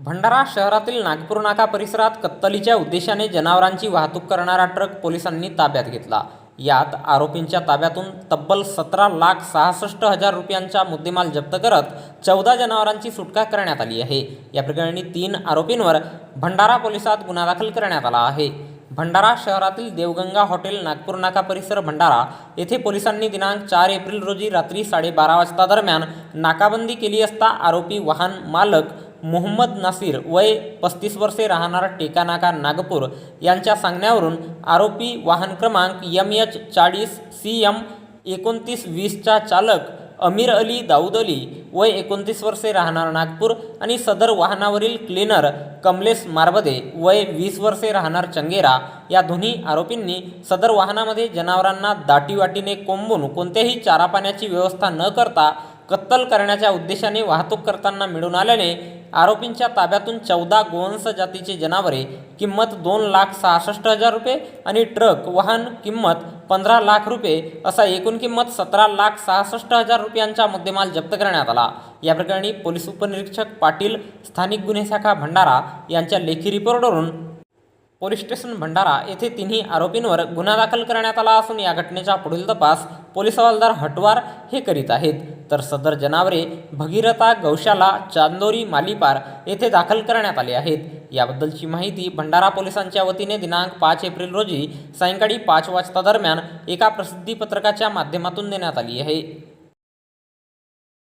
भंडारा शहरातील नागपूर नाका परिसरात कत्तलीच्या उद्देशाने जनावरांची वाहतूक करणारा ट्रक पोलिसांनी ताब्यात घेतला. यात आरोपींच्या ताब्यातून तब्बल सतरा लाख सहासष्ट हजार रुपयांचा मुद्देमाल जप्त करत चौदा जनावरांची सुटका करण्यात आली आहे. या प्रकरणी तीन आरोपींवर भंडारा पोलिसात गुन्हा दाखल करण्यात आला आहे. भंडारा शहरातील देवगंगा हॉटेल नागपूर नाका परिसर भंडारा येथे पोलिसांनी दिनांक चार एप्रिल रोजी रात्री साडेबारा वाजता दरम्यान नाकाबंदी केली असता आरोपी वाहन मालक मोहम्मद नासीर वय पस्तीस वर्षे राहणारा टेकानाका नागपूर यांच्या सांगण्यावरून आरोपी वाहन क्रमांक यम एच चाळीस सी एम एकोणतीस वीसचा चालक अमीर अली दाऊद अली वय एकोणतीस वर्षे राहणार नागपूर आणि सदर वाहनावरील क्लीनर कमलेश मारबदे वय वीस वर्षे राहणार चंगेरा या दोन्ही आरोपींनी सदर वाहनामध्ये जनावरांना दाटीवाटीने कोंबून कोणत्याही चारा पाण्याची व्यवस्था न करता कत्तल करण्याच्या उद्देशाने वाहतूक करताना मिळून आल्याने आरोपींच्या ताब्यातून चौदा गोवंश जातीची जनावरे किंमत दोन लाख सहासष्ट हजार रुपये आणि ट्रक वाहन किंमत पंधरा लाख रुपये असा एकूण किंमत सतरा लाख सहासष्ट हजार रुपयांचा मुद्देमाल जप्त करण्यात आला. या प्रकरणी पोलीस उपनिरीक्षक पाटील स्थानिक गुन्हे शाखा भंडारा यांच्या लेखी रिपोर्टवरून पोलीस स्टेशन भंडारा येथे तिन्ही आरोपींवर गुन्हा दाखल करण्यात आला असून या घटनेचा पुढील तपास पोलीस हवालदार हटवार हे करीत आहेत. तर सदर जनावरे भगीरथा गौशाला चांदोरी मालीपार येथे दाखल करण्यात आले आहेत. याबद्दलची माहिती भंडारा पोलिसांच्या वतीने दिनांक पाच एप्रिल रोजी सायंकाळी पाच वाजता दरम्यान एका प्रसिद्धी पत्रकाच्या माध्यमातून देण्यात आली आहे.